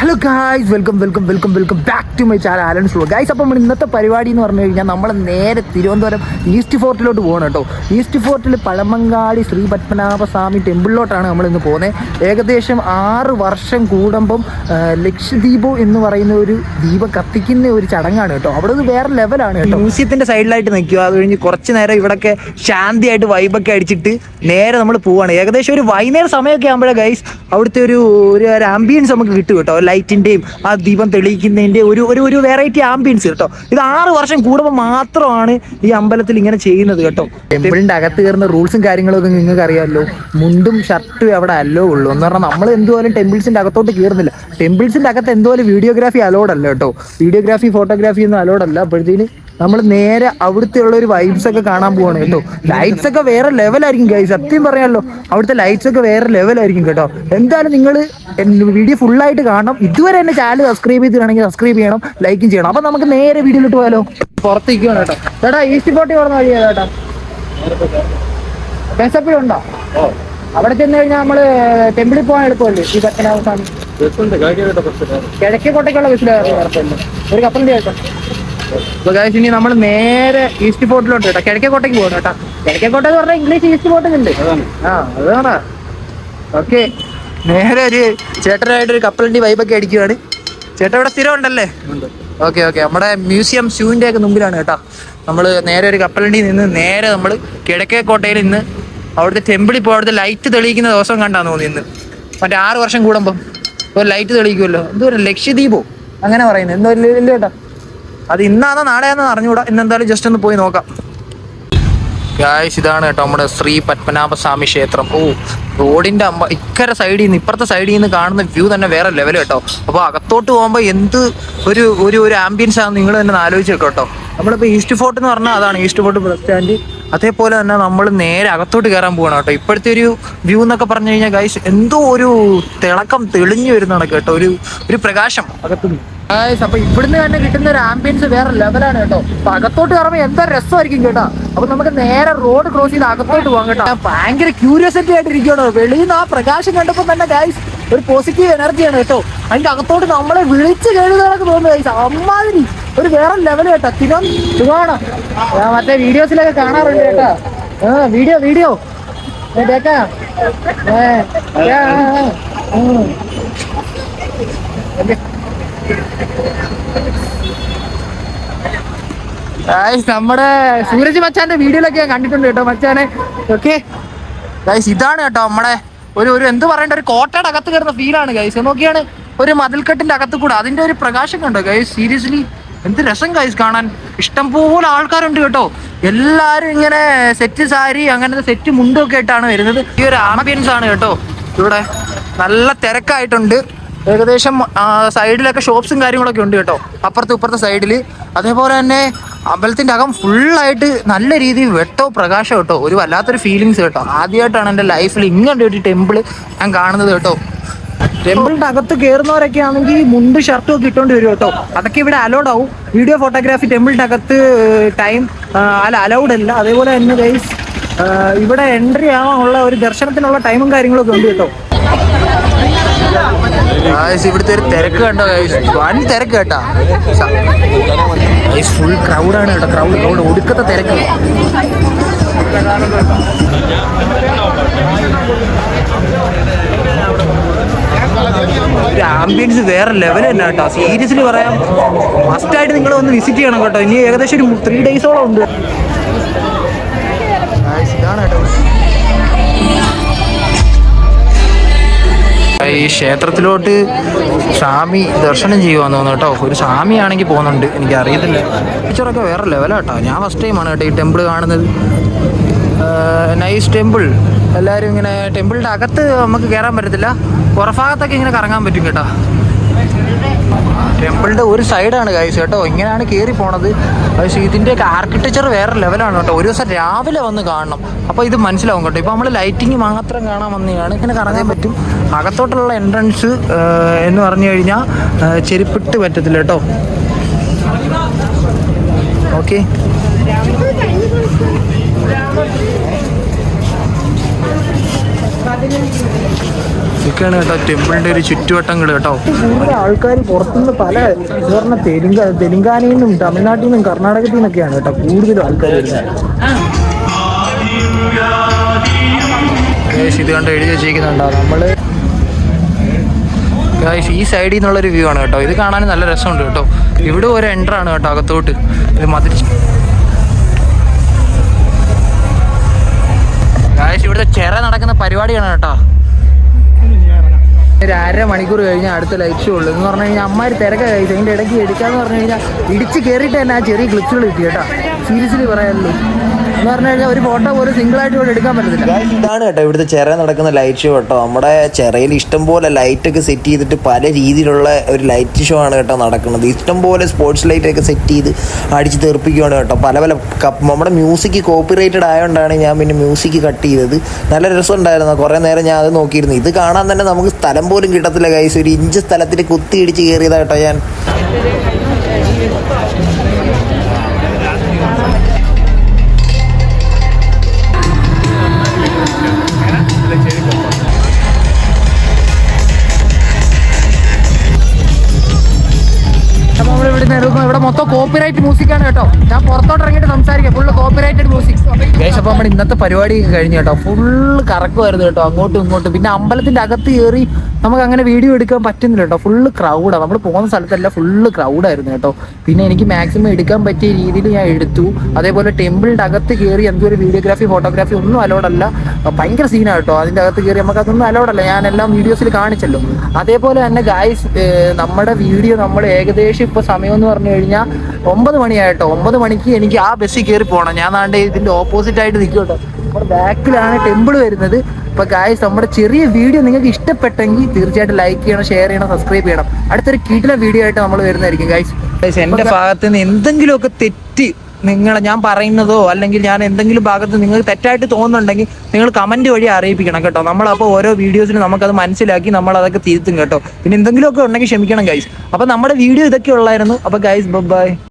Hello guys welcome welcome welcome welcome back to my channel Alan show guys അപ്പം നമ്മൾ ഇന്നത്തെ പരിപാടി എന്ന് പറഞ്ഞു കഴിഞ്ഞാൽ നമ്മൾ നേരെ തിരുവനന്തപുരം ഈസ്റ്റ് ഫോർട്ടിലോട്ട് പോകണം കേട്ടോ. ഈസ്റ്റ് ഫോർട്ടിൽ പഴമങ്ങാടി ശ്രീ പത്മനാഭ സ്വാമി ടെമ്പിളിലോട്ടാണ് നമ്മൾ ഇന്ന് പോകുന്നത്. ഏകദേശം ആറ് വർഷം കൂടുമ്പം ലക്ഷദ്വീപോ എന്ന് പറയുന്ന ഒരു ദീപം കത്തിക്കുന്ന ഒരു ചടങ്ങാണ് കേട്ടോ. അവിടെ ഒരു വേറെ ലെവലാണ് കേട്ടോ. മ്യൂസിയത്തിന്റെ സൈഡിലായിട്ട് നിൽക്കുക. അത് കഴിഞ്ഞ് കുറച്ച് നേരം ഇവിടെയൊക്കെ ശാന്തിയായിട്ട് വൈബൊക്കെ അടിച്ചിട്ട് നേരെ നമ്മൾ പോവുകയാണ് ഏകദേശം ഒരു വൈകുന്നേരം സമയമൊക്കെ ആകുമ്പോഴേ ഗൈസ് അവിടുത്തെ ഒരു ഒരു ആംബിയൻസ് നമുക്ക് കിട്ടും കേട്ടോ. ലൈറ്റിന്റെയും ആ ദീപം തെളിയിക്കുന്നതിന്റെ ഒരു ഒരു ഒരു വെറൈറ്റി ആംബിയൻസ് കേട്ടോ. ഇത് ആറ് വർഷം കൂടുമ്പോൾ മാത്രമാണ് ഈ അമ്പലത്തിൽ ഇങ്ങനെ ചെയ്യുന്നത് കേട്ടോ. ടെമ്പിളിന്റെ അകത്ത് കയറുന്ന റൂൾസും കാര്യങ്ങളൊക്കെ നിങ്ങൾക്ക് അറിയാമല്ലോ. മുണ്ടും ഷർട്ടും അവിടെ അല്ലോ ഉള്ളൂ. എന്ന് പറഞ്ഞാൽ നമ്മൾ എന്തുപോലും ടെമ്പിൾസിന്റെ അകത്തോട്ട് കയറുന്നില്ല. ടെമ്പിൾസിന്റെ അകത്ത് എന്തുപോലെ വീഡിയോഗ്രാഫി അലോഡല്ല കേട്ടോ. വീഡിയോഗ്രാഫി ഫോട്ടോഗ്രാഫി ഒന്നും അലോഡല്ല അപ്പോഴത്തേന് നമ്മൾ നേരെ അവിടുത്തെ ഉള്ള ഒരു വൈബ്സ് ഒക്കെ കാണാൻ പോവാണ് കേട്ടോ. ലൈറ്റ്സ് ഒക്കെ വേറെ ലെവലായിരിക്കും ഗൈസ് സത്യം പറയാമല്ലോ അവിടുത്തെ ലൈറ്റ്സ് ഒക്കെ വേറെ ലെവലായിരിക്കും കേട്ടോ. എന്തായാലും നിങ്ങൾ വീഡിയോ ഫുള്ളായിട്ട് കാണണം. ഇതുവരെ എന്നെ ചാനൽ സബ്സ്ക്രൈബ് ചെയ്തിട്ടാണെങ്കിൽ സബ്സ്ക്രൈബ് ചെയ്യണം ലൈക്കും ചെയ്യണം. അപ്പൊ നമുക്ക് നേരെ വീഡിയോയിലിട്ട് പോയാലോ? പുറത്തേക്കാണ് കേട്ടോ. ചേട്ടാ ഈസ്റ്റ് ഫോർട്ടി പറഞ്ഞ അറിയാം ചേട്ടാ ബസ്സപ്പിലുണ്ടോ അവിടെ ചെന്ന് കഴിഞ്ഞാൽ നമ്മൾ ടെമ്പിളിൽ പോകാൻ എളുപ്പമല്ലേ? ഈ പത്തനാഭ സ്വാമി. കിഴക്കേ കോട്ടയ്ക്കുള്ള കുഴപ്പമില്ല ഒരു കപ്പലിന്റെ കേട്ടോ അപ്പൊ guys, ഇനി നമ്മൾ നേരെ ഈസ്റ്റ് ഫോർട്ടിലോട്ട് കേട്ടോ. കിഴക്കേക്കോട്ടേക്ക് പോകണം കേട്ടോ. കിഴക്കേ കോട്ട എന്ന് പറഞ്ഞാൽ ഇംഗ്ലീഷ് ഈസ്റ്റ് ഫോർട്ട് ഉണ്ട്. ആ അതാണ്. ഓക്കെ നേരെ ഒരു ചേട്ടനായിട്ട് ഒരു കപ്പലിന്റെ വൈബൊക്കെ അടിക്കുവാണ്. ചേട്ടൻ ഇവിടെ സ്ഥിരം ഉണ്ടല്ലേ? ഓക്കെ ഓക്കെ നമ്മുടെ മ്യൂസിയം ഷൂവിന്റെ ഒക്കെ മുമ്പിലാണ് കേട്ടോ. നമ്മൾ നേരെ ഒരു കപ്പലിന്റെ നിന്ന് നേരെ നമ്മൾ കിഴക്കേ കോട്ടയിൽ നിന്ന് അവിടുത്തെ ടെമ്പിളിൽ പോയി അവിടുത്തെ ലൈറ്റ് തെളിയിക്കുന്ന ദിവസം കണ്ടാന്ന് തോന്നി ഇന്ന്. മറ്റേ ആറ് വർഷം കൂടുമ്പം. ഒരു ലൈറ്റ് തെളിയിക്കുമല്ലോ എന്തോ ഒരു ലക്ഷദ്വീപോ. അങ്ങനെ പറയുന്നത്. എന്തോ ഇല്ല കേട്ടോ? അത് ഇന്നാണോ നാളെയാണോ അറിഞ്ഞുകൂടാ. ഇന്ന് എന്തായാലും ജസ്റ്റ് ഒന്ന് പോയി നോക്കാം. ഗായ്സ് ഇതാണ് കേട്ടോ നമ്മുടെ ശ്രീ പത്മനാഭ സ്വാമി ക്ഷേത്രം. ഓ റോഡിന്റെ അമ്പ ഇക്കര സൈഡിൽ നിന്ന് ഇപ്പുറത്തെ സൈഡിൽ നിന്ന് കാണുന്ന വ്യൂ തന്നെ വേറെ ലെവൽ കേട്ടോ. അപ്പോൾ അകത്തോട്ട് പോകുമ്പോൾ എന്ത് ഒരു ഒരു ഒരു ആംബിയൻസ് ആണ് നിങ്ങൾ തന്നെ ആലോചിച്ചിട്ടോ ആലോചിച്ച് കേട്ടോ നമ്മളിപ്പോൾ ഈസ്റ്റ് ഫോർട്ട് എന്ന് പറഞ്ഞാൽ അതാണ് ഈസ്റ്റ് ഫോർട്ട് ബസ് സ്റ്റാൻഡ് അതേപോലെ തന്നെ നമ്മൾ നേരെ അകത്തോട്ട് കയറാൻ പോകണം കേട്ടോ. ഇപ്പോഴത്തെ ഒരു വ്യൂ എന്നൊക്കെ പറഞ്ഞു കഴിഞ്ഞാൽ ഗൈസ് എന്തോ ഒരു തിളക്കം തെളിഞ്ഞു വരുന്നതാണ് കേട്ടോ. ഒരു ഒരു പ്രകാശം അകത്തുനിന്ന്. ഗൈസ് അപ്പൊ ഇവിടുന്ന് തന്നെ കിട്ടുന്ന ഒരു ആംബിയൻസ് വേറെ ലെവലാണ് കേട്ടോ. അപ്പൊ അകത്തോട്ട് കയറുമ്പോൾ എന്താ രസമായിരിക്കും കേട്ടോ. അപ്പൊ നമുക്ക് നേരെ റോഡ് ക്രോസ് ചെയ്ത് അകത്തോട്ട് പോകാം കേട്ടോ. ഭയങ്കര ക്യൂരിയോസിറ്റി ആയിട്ട് ഇരിക്കണോ വെളിയിൽ നിന്ന് ആ പ്രകാശം കണ്ടപ്പോൾ തന്നെ ഗൈസ് ഒരു പോസിറ്റീവ് എനർജിയാണ് കേട്ടോ. അതിന്റെ അകത്തോട്ട് നമ്മളെ വിളിച്ച് കേഴുന്നതൊക്കെ തോന്നുന്നു ഗൈസ് അമ്മാതിരി ഒരു വേറെ ലെവൽ കേട്ടോ. തിരുവൻ സുഖമാണ്? മറ്റേ വീഡിയോസിലൊക്കെ കാണാറുണ്ട് കേട്ടോ. ആ വീഡിയോ വീഡിയോ നമ്മുടെ സൂരജ് മച്ചാന്റെ വീഡിയോയിലൊക്കെ ഞാൻ കണ്ടിട്ടുണ്ട് കേട്ടോ മച്ചാനെ. ഓക്കെ ഇതാണ് കേട്ടോ നമ്മുടെ ഒരു ഒരു എന്ത് പറയണ്ട ഒരു കോട്ടയുടെ അകത്ത് കയറുന്ന ഫീലാണ് ഗൈസ് നോക്കിയാണ് ഒരു മതിൽക്കെട്ടിന്റെ അകത്ത് കൂടെ അതിന്റെ ഒരു പ്രകാശം കണ്ടോ ഗൈസ് സീരിയസ്ലി എന്ത് രസം കൈസ് കാണാൻ. ഇഷ്ടം പോലെ ആൾക്കാരുണ്ട് കേട്ടോ. എല്ലാരും ഇങ്ങനെ സെറ്റ് സാരി അങ്ങനത്തെ സെറ്റ് മുണ്ടും ഒക്കെ ആയിട്ടാണ് വരുന്നത്. ഈ ഒരു ആംബിയൻസ് ആണ് കേട്ടോ. ഇവിടെ നല്ല തിരക്കായിട്ടുണ്ട്. ഏകദേശം സൈഡിലൊക്കെ ഷോപ്സും കാര്യങ്ങളൊക്കെ ഉണ്ട് കേട്ടോ. അപ്പുറത്തെ ഇപ്പുറത്തെ സൈഡിൽ അതേപോലെ തന്നെ അമ്പലത്തിന്റെ അകം ഫുള്ളായിട്ട് നല്ല രീതിയിൽ വെട്ടോ പ്രകാശം കേട്ടോ. ഒരു വല്ലാത്തൊരു ഫീലിങ്സ് കേട്ടോ. ആദ്യമായിട്ടാണ് എന്റെ ലൈഫിൽ ഇങ്ങനെ ഒരു ടെമ്പിൾ ഞാൻ കാണുന്നത് കേട്ടോ. ടെമ്പിളിന്റെ അകത്ത് കയറുന്നവരൊക്കെ ആണെങ്കിൽ മുണ്ട് ഷർട്ടും ഒക്കെ ഇട്ടോണ്ട് വരും കേട്ടോ. അതൊക്കെ ഇവിടെ അലൗഡ് ആവും. വീഡിയോ ഫോട്ടോഗ്രാഫി ടെമ്പിളിന്റെ അകത്ത് ടൈം അല്ല അലൗഡ് അല്ല. അതേപോലെ തന്നെ ഗൈസ് ഇവിടെ എൻട്രി ആവാനുള്ള ഒരു ദർശനത്തിനുള്ള ടൈമും കാര്യങ്ങളൊക്കെ ഉണ്ട് കേട്ടോ. ഇവിടുത്തെ ഒരു തിരക്ക് കണ്ടോ വൻ തിരക്ക് കേട്ടാ. ഫുൾ ക്രൗഡാണ് കേട്ടോ. ക്രൗഡ് ക്രൗഡ് ഒടുക്കത്തെ തിരക്ക്. ഒരു ആംബിയൻസ് വേറെ ലെവൽ തന്നെ കേട്ടോ. സീരിയസ്ലി പറയാം മസ്റ്റായിട്ട് നിങ്ങൾ ഒന്ന് വിസിറ്റ് ചെയ്യണം കേട്ടോ. ഇനി ഏകദേശം ഒരു ത്രീ ഡേയ്സോളം ഉണ്ട്. Guys, ഇതാണ് കേട്ടോ. ഈ ക്ഷേത്രത്തിലോട്ട് സ്വാമി ദർശനം ചെയ്യുവാന്ന് തോന്നുന്നു കേട്ടോ. ഒരു സ്വാമിയാണെങ്കിൽ പോകുന്നുണ്ട്. എനിക്ക് അറിയത്തില്ല. ടീച്ചറൊക്കെ വേറെ ലെവലാട്ടോ ഞാൻ ഫസ്റ്റ് ടൈമാണ് കേട്ടോ ഈ ടെമ്പിൾ കാണുന്നത്. നൈസ് ടെമ്പിൾ എല്ലാവരും ഇങ്ങനെ ടെമ്പിളിന്റെ അകത്ത് നമുക്ക് കയറാൻ പറ്റത്തില്ല. പുറഭാഗത്തൊക്കെ ഇങ്ങനെ കറങ്ങാൻ പറ്റും കേട്ടോ. ടെമ്പിളിന്റെ ഒരു സൈഡാണ് കാഴ്ച കേട്ടോ. ഇങ്ങനെയാണ് കയറി പോണത്. പക്ഷേ ഇതിന്റെയൊക്കെ ആർക്കിടെക്ചർ വേറെ ലെവലാണ് കേട്ടോ. ഒരു ദിവസം രാവിലെ വന്ന് കാണണം. അപ്പോൾ ഇത് മനസ്സിലാവും കേട്ടോ. ഇപ്പോൾ നമ്മൾ ലൈറ്റിങ് മാത്രം കാണാൻ വന്നതാണ്. ഇങ്ങനെ കറങ്ങാൻ പറ്റും. അകത്തോട്ടുള്ള എൻട്രൻസ് എന്ന് പറഞ്ഞു കഴിഞ്ഞാൽ ചെരുപ്പിട്ട് പറ്റത്തില്ല കേട്ടോ. ഓക്കെ ഇതൊക്കെയാണ് കേട്ടോ ടെമ്പിളിന്റെ ഒരു ചുറ്റുവട്ടങ്ങൾ കേട്ടോ. കൂടുതൽ ആൾക്കാർ പുറത്തുനിന്ന് പല പറഞ്ഞ തെലുങ്ക തെലുങ്കാനയിൽ നിന്നും തമിഴ്നാട്ടിൽ നിന്നും കർണാടകത്തിൽ നിന്നൊക്കെയാണ് കേട്ടോ കൂടുതലും ആൾക്കാർ ഇത് കണ്ട് എഴുതി വെച്ചിരിക്കുന്നുണ്ടോ? നമ്മൾ ഈ സൈഡിൽ നിന്നുള്ളൊരു വ്യൂ ആണ് കേട്ടോ. ഇത് കാണാൻ നല്ല രസമുണ്ട് കേട്ടോ. ഇവിടെ ഒരു എൻട്രാണ് കേട്ടോ അകത്തോട്ട്. ഇത് മതിരിച്ച് ഗൈസ് ഇവിടുത്തെ ചെറ നടക്കുന്ന പരിപാടിയാണ് കേട്ടോ. ഒരു അര മണിക്കൂർ കഴിഞ്ഞാൽ അടുത്ത ലൈറ്റ് ഷോ ഉള്ളൂ. എന്ന് പറഞ്ഞു കഴിഞ്ഞാൽ അമ്മാര് തിരക്ക കഴിച്ചു അതിന്റെ ഇടയ്ക്ക് എടുക്കാന്ന് പറഞ്ഞു കഴിഞ്ഞാൽ ഇടിച്ച് കയറിയിട്ട് തന്നെ ആ ചെറിയ ക്ലിപ്സുകൾ കിട്ടി കേട്ടോ. സീരിയസ്ലി പറയാനുള്ളൂ. കഴിഞ്ഞാൽ ഒരു ഫോട്ടോ പോലും സിംഗിൾ ആയിട്ട് ഇവിടെ എടുക്കാൻ പറ്റത്തില്ല. ഇതാണ് കേട്ടോ ഇവിടുത്തെ ചെറിയ നടക്കുന്ന ലൈറ്റ് ഷോ കേട്ടോ. നമ്മുടെ ഇഷ്ടം പോലെ ലൈറ്റ് ഒക്കെ സെറ്റ് ചെയ്തിട്ട് പല രീതിയിലുള്ള ഒരു ലൈറ്റ് ഷോ ആണ് കേട്ടോ നടക്കുന്നത്. ഇഷ്ടം പോലെ സ്പോർട്സ് ലൈറ്റ് ഒക്കെ സെറ്റ് ചെയ്ത് അടിച്ച് തെറിപ്പിക്കുകയാണ് കേട്ടോ. പല പല നമ്മുടെ മ്യൂസിക് കോപ്പി കോപ്പിറൈറ്റഡ് ആയതുകൊണ്ടാണ് ഞാൻ പിന്നെ മ്യൂസിക് കട്ട് ചെയ്തത്. നല്ല രസം രസമുണ്ടായിരുന്നു. കുറേ നേരം ഞാൻ അത് നോക്കിയിരുന്നു. ഇത് കാണാൻ തന്നെ നമുക്ക് സ്ഥലം പോലും കിട്ടത്തില്ല കൈസ് ഒരു ഇഞ്ച് സ്ഥലത്തിൽ കുത്തി ഇടിച്ച് കയറിയതാ കേട്ടോ ഞാൻ. കോപ്പിറൈറ്റ് മ്യൂസിക്കാണ് കേട്ടോ. ഞാൻ പുറത്തോട്ട് ഇറങ്ങിയിട്ട് സംസാരിക്കാം. ഫുള്ള് കോപ്പിറൈറ്റഡ് മ്യൂസിക് ഗൈസ് അപ്പൊ നമ്മുടെ ഇന്നത്തെ പരിപാടി കഴിഞ്ഞു കേട്ടോ. ഫുള്ള് കറക്കുമായിരുന്നു കേട്ടോ. അങ്ങോട്ടും ഇങ്ങോട്ടും. പിന്നെ അമ്പലത്തിന്റെ അകത്ത് കയറി നമുക്ക് അങ്ങനെ വീഡിയോ എടുക്കാൻ പറ്റുന്നില്ല കേട്ടോ. ഫുള്ള് ക്രൗഡാണ് നമ്മൾ പോകുന്ന സ്ഥലത്തല്ല ഫുള്ള് ക്രൗഡായിരുന്നു കേട്ടോ. പിന്നെ എനിക്ക് മാക്സിമം എടുക്കാൻ പറ്റിയ രീതിയിൽ ഞാൻ എടുത്തു. അതേപോലെ ടെമ്പിളിന്റെ അകത്ത് കയറി എന്തോ ഒരു വീഡിയോഗ്രാഫി ഫോട്ടോഗ്രാഫി ഒന്നും അലോഡല്ല ഭയങ്കര സീനാണ് കേട്ടോ. അതിന്റെ അകത്ത് കയറി നമുക്ക് അതൊന്നും അലോഡല്ല ഞാൻ എല്ലാം വീഡിയോസിൽ കാണിച്ചല്ലോ. അതേപോലെ തന്നെ ഗായ്സ് നമ്മുടെ വീഡിയോ നമ്മൾ ഏകദേശം ഇപ്പോൾ സമയം എന്ന് പറഞ്ഞു കഴിഞ്ഞാൽ ഒമ്പത് മണിയായിട്ടോ ഒമ്പത് മണിക്ക് എനിക്ക് ആ ബസ്സിൽ കയറി പോകണം ഞാൻ ആണ്ട് ഇതിന്റെ ഓപ്പോസിറ്റ് ആയിട്ട് നിൽക്കും കേട്ടോ നമ്മുടെ ബാക്കിലാണ് ടെമ്പിൾ വരുന്നത്. അപ്പൊ ഗായ്സ് നമ്മുടെ ചെറിയ വീഡിയോ നിങ്ങൾക്ക് ഇഷ്ടപ്പെട്ടെങ്കിൽ തീർച്ചയായിട്ടും ലൈക്ക് ചെയ്യണം ഷെയർ ചെയ്യണം സബ്സ്ക്രൈബ് ചെയ്യണം. അടുത്തൊരു കീട്ടിലെ വീഡിയോ ആയിട്ട് നമ്മൾ വരുന്നതായിരിക്കും ഗായ്സ് എന്റെ ഭാഗത്ത് നിന്ന് എന്തെങ്കിലുമൊക്കെ തെറ്റി നിങ്ങളെ ഞാൻ പറയുന്നതോ അല്ലെങ്കിൽ ഞാൻ എന്തെങ്കിലും ഭാഗത്ത് നിങ്ങൾക്ക് തെറ്റായിട്ട് തോന്നുന്നുണ്ടെങ്കിൽ നിങ്ങൾ കമന്റ് വഴി അറിയിപ്പിക്കണം കേട്ടോ. നമ്മളപ്പോൾ ഓരോ വീഡിയോസിലും നമുക്കത് മനസ്സിലാക്കി നമ്മൾ അതൊക്കെ തിരുത്തും കേട്ടോ. പിന്നെ എന്തെങ്കിലുമൊക്കെ ഉണ്ടെങ്കിൽ ക്ഷമിക്കണം ഗൈസ് അപ്പൊ നമ്മുടെ വീഡിയോ ഇതൊക്കെ ഉള്ളായിരുന്നു. അപ്പൊ ഗൈസ് ബൈ